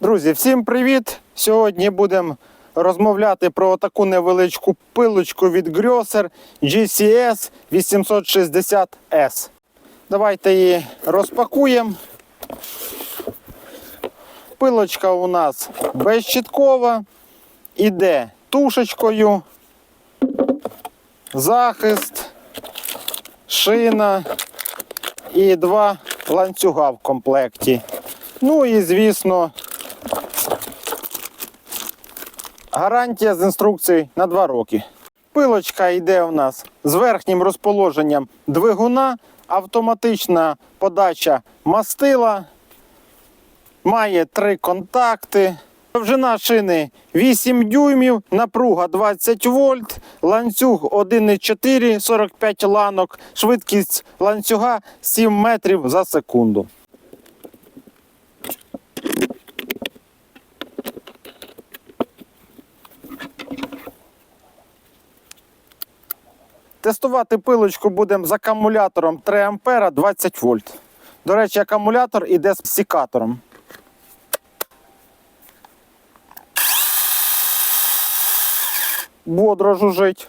Друзі, всім привіт! Сьогодні будемо розмовляти про таку невеличку пилочку від Grosser GCS 860S. Давайте її розпакуємо. Пилочка у нас безщіткова, іде тушечкою, захист, шина і два ланцюга в комплекті. Ну і звісно, гарантія з інструкцією на 2 роки. Пилочка йде у нас з верхнім розположенням двигуна, автоматична подача мастила, має три контакти. Довжина шини 8 дюймів, напруга 20 вольт, ланцюг 1,4, 45 ланок, швидкість ланцюга 7 метрів за секунду. Тестувати пилочку будемо з акумулятором 3 ампера 20 вольт. До речі, акумулятор іде з секатором. Бодро жужить.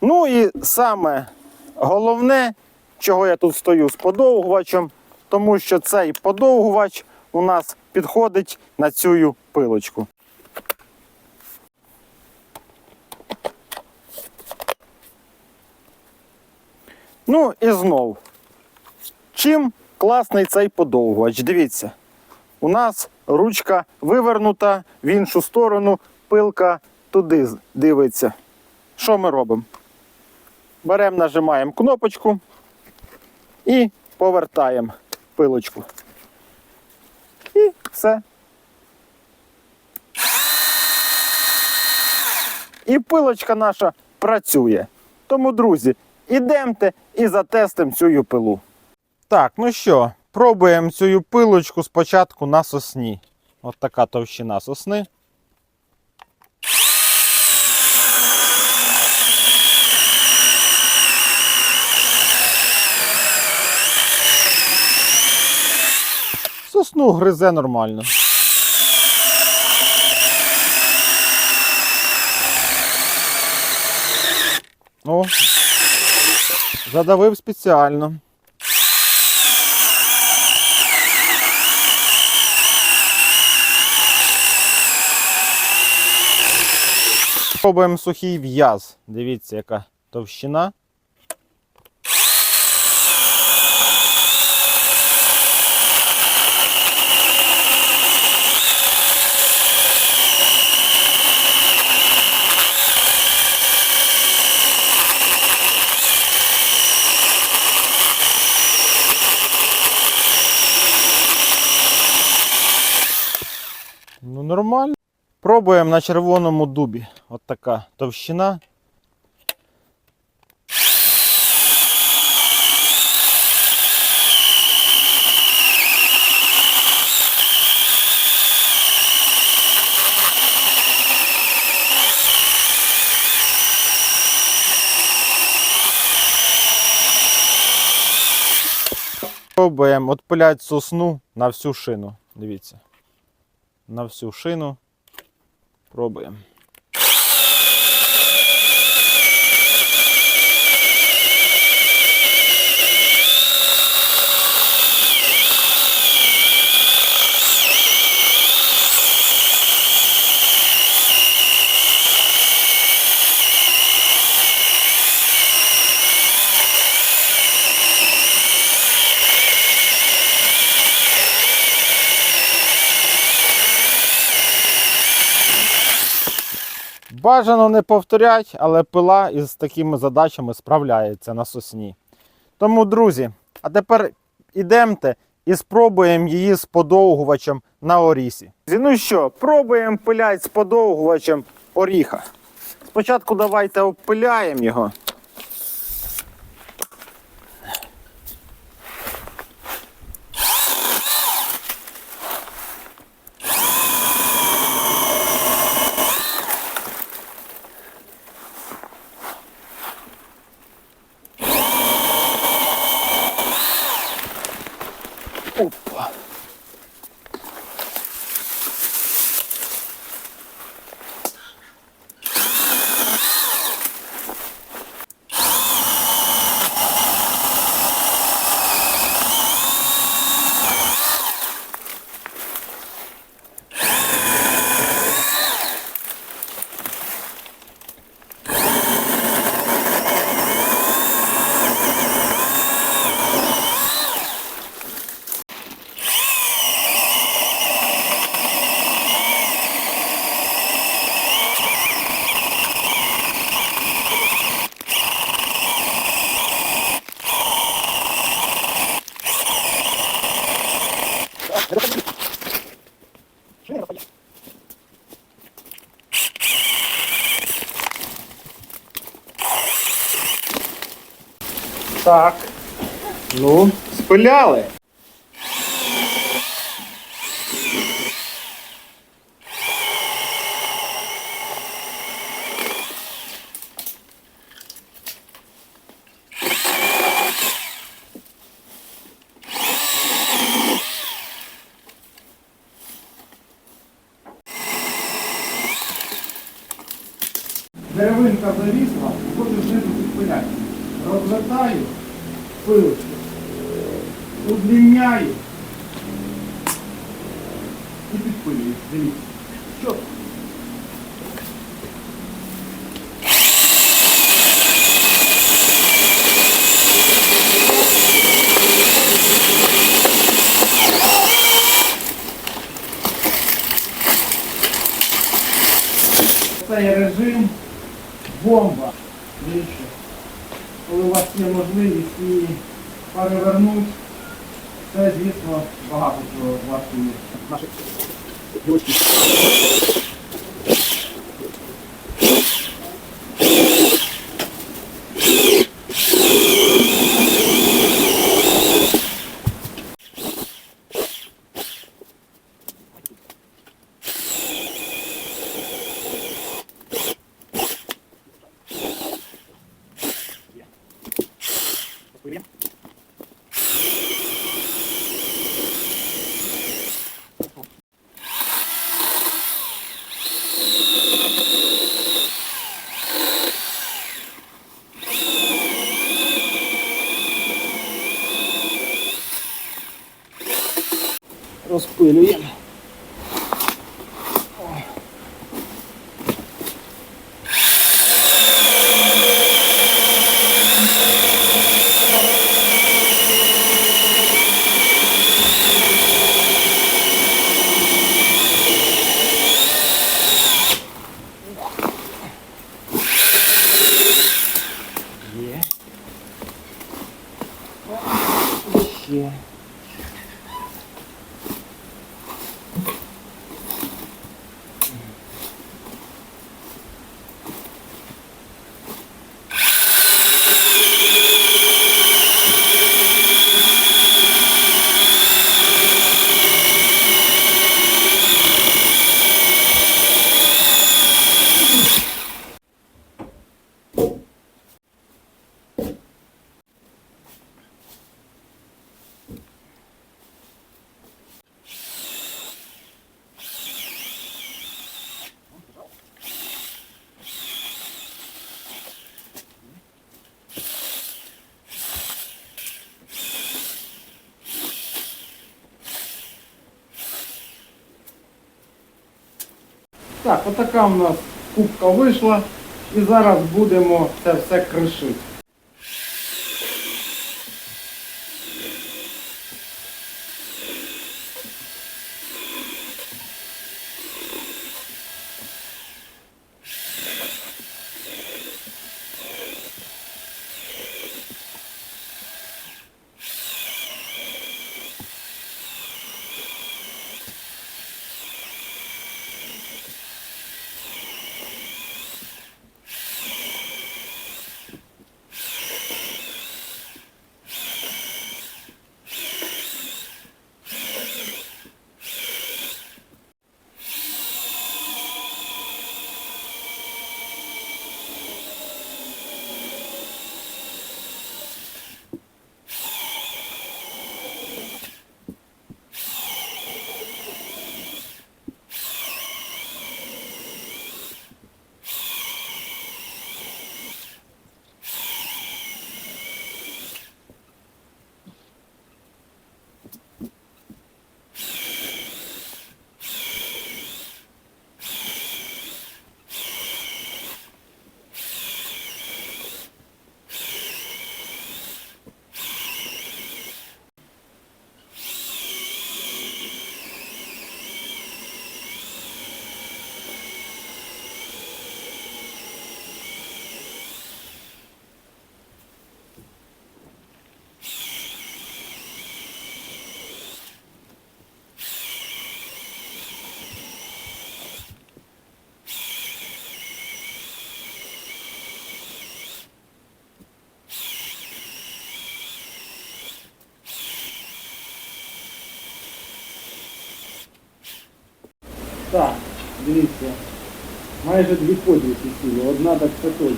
Ну і саме головне, чого я тут стою з подовгувачем, тому що цей подовгувач у нас підходить на цю пилочку. Ну і знов. Чим класний цей подовгувач? Дивіться, у нас ручка вивернута в іншу сторону, пилка туди дивиться. Що ми робимо? Беремо, нажимаємо кнопочку і повертаємо пилочку. І все. І пилочка наша працює. Тому, друзі, ідемте і затестимо цю пилу. Так, ну що, пробуємо цю пилочку спочатку на сосні. От така товщина сосни. Сосну гризе нормально. О, задавив спеціально. Пробуємо сухий в'яз. Дивіться, яка товщина. Ну, нормально. Пробуємо на червоному дубі. От така товщина. Пробуємо відпиляти сосну на всю шину. Дивіться. На всю шину. Пробуємо. Бажано не повторять, але пила із такими задачами справляється на сосні. Тому, друзі, а тепер ідемте і спробуємо її з подовгувачем на орісі. Ну що, пробуємо пиляти з подовгувачем оріха. Спочатку давайте опиляємо його. Так. Ну, спиляли. Деревинка завісла, хочу знизу підпиляти. Розвертаю пилочку, удлиняю і підпилюю. Дивіться. Що? Цей режим бомба. Дивіться. Коли у вас є можливість її перевернуть. це, звісно, багато чого cuidado. Так, отака у нас кубка вийшла. І зараз будемо це все кришити. Дивіться. Майже дві подвіки сіли, одна так це точно.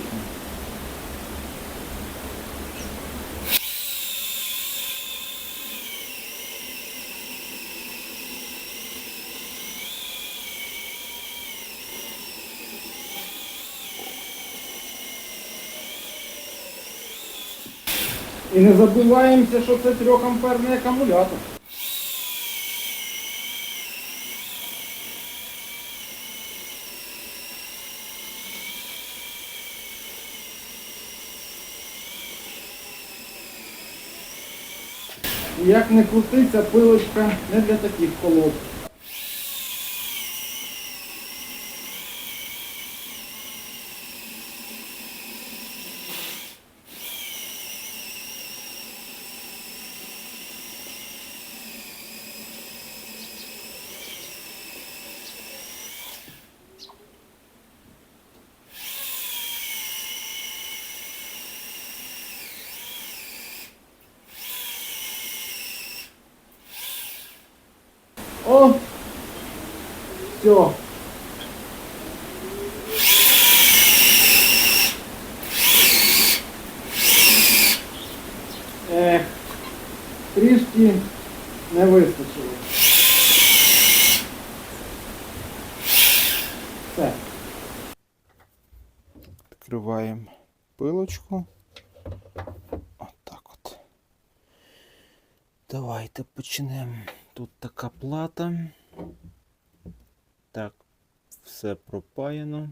І не забуваємося, що це трьохамперний акумулятор. І Як не крутиться, пилочка не для таких колод. О! Все. Ех, трішки не вистачило. Все. Відкриваємо пилочку. Отак от. Давайте почнемо. Тут така плата. Так, все пропаяно.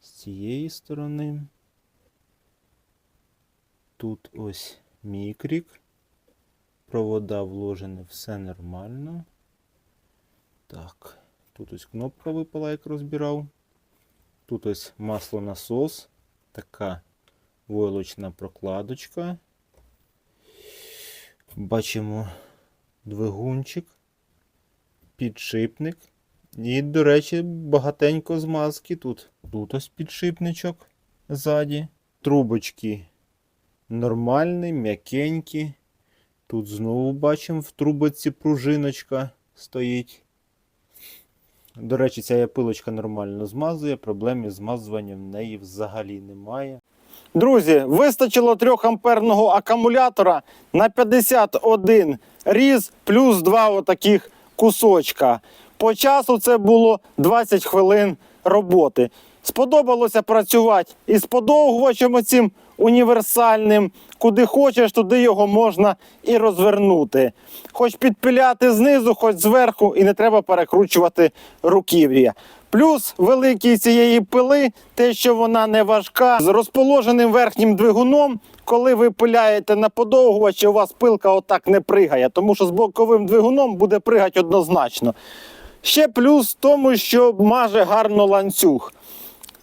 З цієї сторони. Тут ось мікрік. Провода вложені, все нормально. Так, тут ось кнопка випала, як розбирав. Тут ось маслонасос. Така войлочна прокладочка. Бачимо двигунчик, підшипник. І, до речі, багатенько змазки тут. Тут ось підшипничок ззаді. Трубочки нормальні, м'якенькі. Тут знову бачимо в трубочці пружиночка стоїть. До речі, ця пилочка нормально змазує, проблем із змазуванням в неї взагалі немає. Друзі, вистачило 3 амперного акумулятора на 51 різ плюс два отаких кусочка. По часу це було 20 хвилин роботи. Сподобалося працювати із подовгувачем оцим універсальним. Куди хочеш, туди його можна і розвернути. Хоч підпиляти знизу, хоч зверху, і не треба перекручувати руків'я. Плюс великий цієї пили, те, що вона не важка, з розположеним верхнім двигуном. Коли ви пиляєте на подовгувачі, у вас пилка отак не пригає, тому що з боковим двигуном буде пригати однозначно. Ще плюс в тому, що маже гарно ланцюг.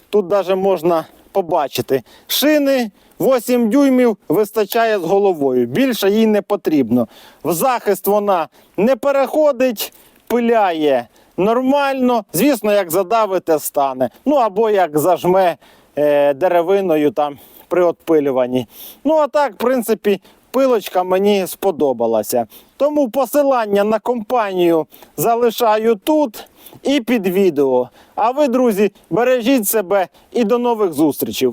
Тут навіть можна побачити. Шини 8 дюймів вистачає з головою. Більше їй не потрібно. В захист вона не переходить, пиляє нормально. Звісно, як задавите, стане. Ну або як зажме е, деревиною там при отпилюванні. Ну, а так, в принципі, пилочка мені сподобалася. Тому посилання на компанію залишаю тут і під відео. А ви, друзі, бережіть себе і до нових зустрічей.